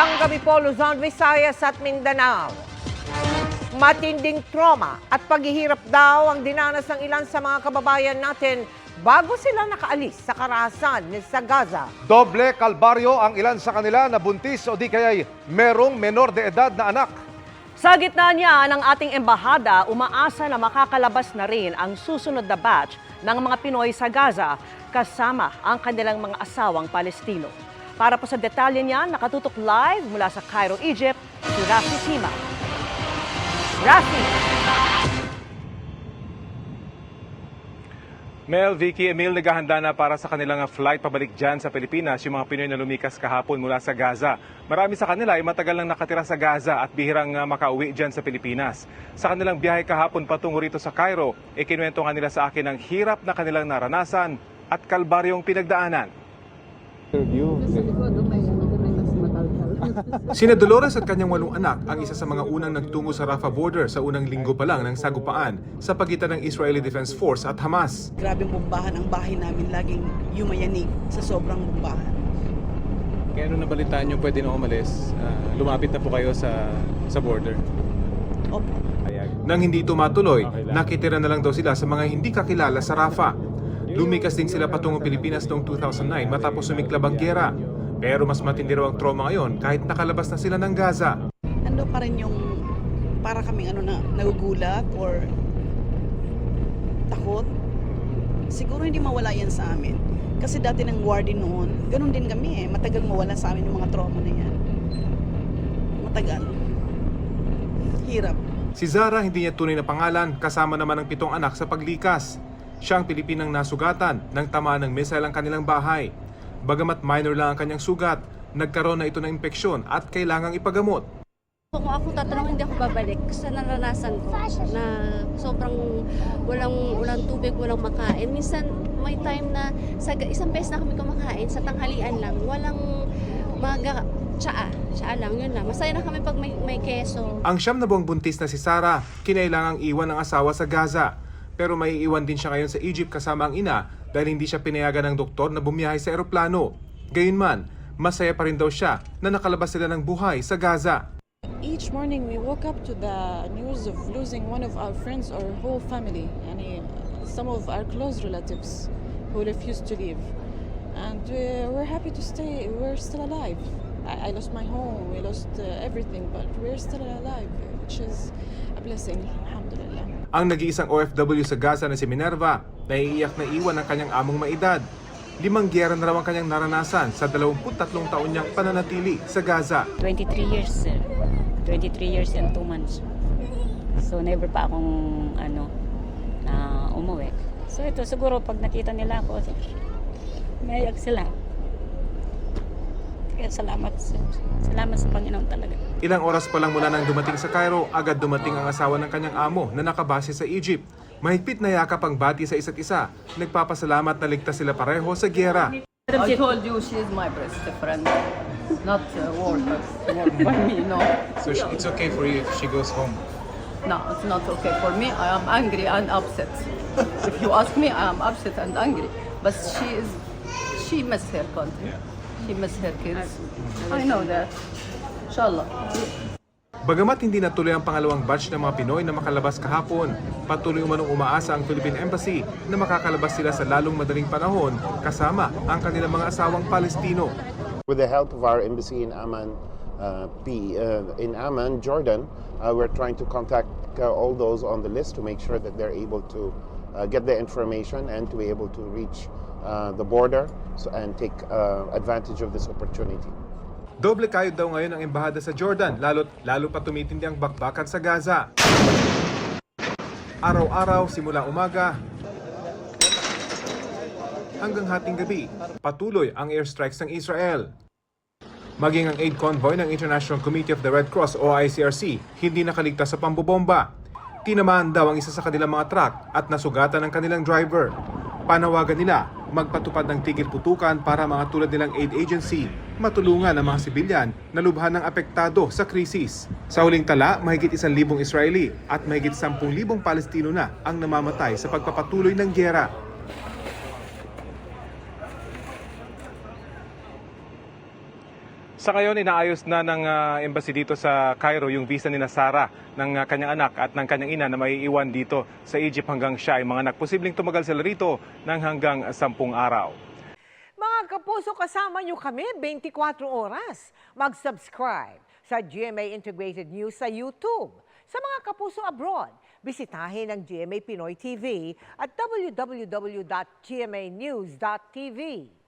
Magandang gabi po Luzon, Visayas at Mindanao. Matinding trauma at paghihirap daw ang dinanas ng ilan sa mga kababayan natin bago sila nakaalis sa karahasan sa Gaza. Doble kalbaryo ang ilan sa kanila na buntis o di kaya'y merong menor de edad na anak. Sa gitna niya ng ating embahada, umaasa na makakalabas na rin ang susunod na batch ng mga Pinoy sa Gaza kasama ang kanilang mga asawang Palestino. Para po sa detalye niya, nakatutok live mula sa Cairo, Egypt, si Rafi Sima. Rafi! Mel, Vicky, Emil, naghahanda na para sa kanilang flight pabalik dyan sa Pilipinas yung mga Pinoy na lumikas kahapon mula sa Gaza. Marami sa kanila ay matagal nang nakatira sa Gaza at bihirang uh, makauwi dyan sa Pilipinas. Sa kanilang biyahe kahapon patungo rito sa Cairo, ikinuwento nga nila sa akin ang hirap na kanilang naranasan at kalbaryong pinagdaanan. Sina Dolores at kanyang walong anak ang isa sa mga unang nagtungo sa Rafah border sa unang linggo pa lang ng sagupaan sa pagitan ng Israeli Defense Force at Hamas. Grabe bombahan ang bahay namin, laging yumayanig sa sobrang bombahan. Kaya nung nabalitaan nyo pwede na umalis, ah, lumapit na po kayo sa sa border. Opo. Nang hindi tumatuloy, nakitira na lang daw sila sa mga hindi kakilala sa Rafah. Lumikas din sila patungo Pilipinas noong 2009 matapos sumiklab ang gera. Pero mas matindi raw ang trauma ngayon kahit nakalabas na sila ng Gaza. Ando pa rin yung para kaming ano na nagugulat or takot. Siguro hindi mawala yan sa amin. Kasi dati ng warden noon, ganun din kami eh. Matagal mawala sa amin yung mga trauma na yan. Matagal. Hirap. Si Zara hindi niya tunay na pangalan kasama naman ng pitong anak sa paglikas. Siya ang Pilipinang nasugatan ng tamaan ng missile ang kanilang bahay. Bagamat minor lang ang kanyang sugat, nagkaroon na ito ng impeksyon at kailangang ipagamot. Kung ako tatanong, hindi ako babalik sa naranasan ko na sobrang walang walang tubig, walang makain. Minsan may time na sa isang beses na kami kumakain sa tanghalian lang, walang maga tsaa, tsaa lang, yun lang. Masaya na kami pag may, may keso. Ang siyam na buwang buntis na si Sarah, kinailangang iwan ng asawa sa Gaza. Pero may iwan din siya ngayon sa Egypt kasama ang ina dahil hindi siya pinayagan ng doktor na bumiyahe sa eroplano. Gayunman, masaya pa rin daw siya na nakalabas sila ng buhay sa Gaza. Each morning we woke up to the news of losing one of our friends or whole family, yani some of our close relatives who refused to leave. And uh, we're happy to stay, we're still alive. I, lost my home, we lost uh, everything, but we're still alive, which is blessing, alhamdulillah. Ang nag-iisang OFW sa Gaza na si Minerva, naiiyak na iwan ng kanyang among maedad. Limang giyera na raw ang kanyang naranasan sa 23 taon niyang pananatili sa Gaza. 23 years, sir. 23 years and 2 months. So, never pa akong, ano, na umuwi. So, ito, siguro, pag nakita nila ako, mayak sila. Kaya salamat. Salamat sa Panginoon talaga. Ilang oras pa lang mula nang dumating sa Cairo, agad dumating ang asawa ng kanyang amo na nakabase sa Egypt. Mahigpit na yakap ang bati sa isa't isa. Nagpapasalamat na ligtas sila pareho sa giyera. I told you she is my best friend, not uh, work by me, no. So sh- it's okay for you if she goes home. No, it's not okay for me. I am angry and upset. if you ask me, I am upset and angry. But she is, she miss her country. She miss her kids. I know that. Inshallah. Bagamat hindi natuloy ang pangalawang batch ng mga Pinoy na makalabas kahapon, patuloy umanong umaasa ang Philippine Embassy na makakalabas sila sa lalong madaling panahon kasama ang kanilang mga asawang Palestino. With the help of our embassy in Amman, uh, P, uh, in Amman, Jordan, uh, we're trying to contact uh, all those on the list to make sure that they're able to uh, get the information and to be able to reach uh, the border so, and take uh, advantage of this opportunity. Doble kayod daw ngayon ang embahada sa Jordan, lalo't lalo pa tumitindi ang bakbakan sa Gaza. Araw-araw simula umaga hanggang hating gabi, patuloy ang airstrikes ng Israel. Maging ang aid convoy ng International Committee of the Red Cross o ICRC hindi nakaligtas sa pambobomba. Tinamaan daw ang isa sa kanilang mga truck at nasugatan ng kanilang driver. Panawagan nila magpatupad ng tigil putukan para mga tulad nilang aid agency matulungan ang mga sibilyan na lubhan ng apektado sa krisis. Sa huling tala, mahigit isang libong Israeli at mahigit sampung libong Palestino na ang namamatay sa pagpapatuloy ng gyera. Sa ngayon, inaayos na ng ah, embassy dito sa Cairo yung visa ni na Sara ng ah, kanyang anak at ng kanyang ina na may iwan dito sa Egypt hanggang siya ay mga anak. Posibleng tumagal sila rito ng hanggang sampung araw. Mga kapuso, kasama nyo kami 24 oras. Mag-subscribe sa GMA Integrated News sa YouTube. Sa mga kapuso abroad, bisitahin ang GMA Pinoy TV at www.gmanews.tv.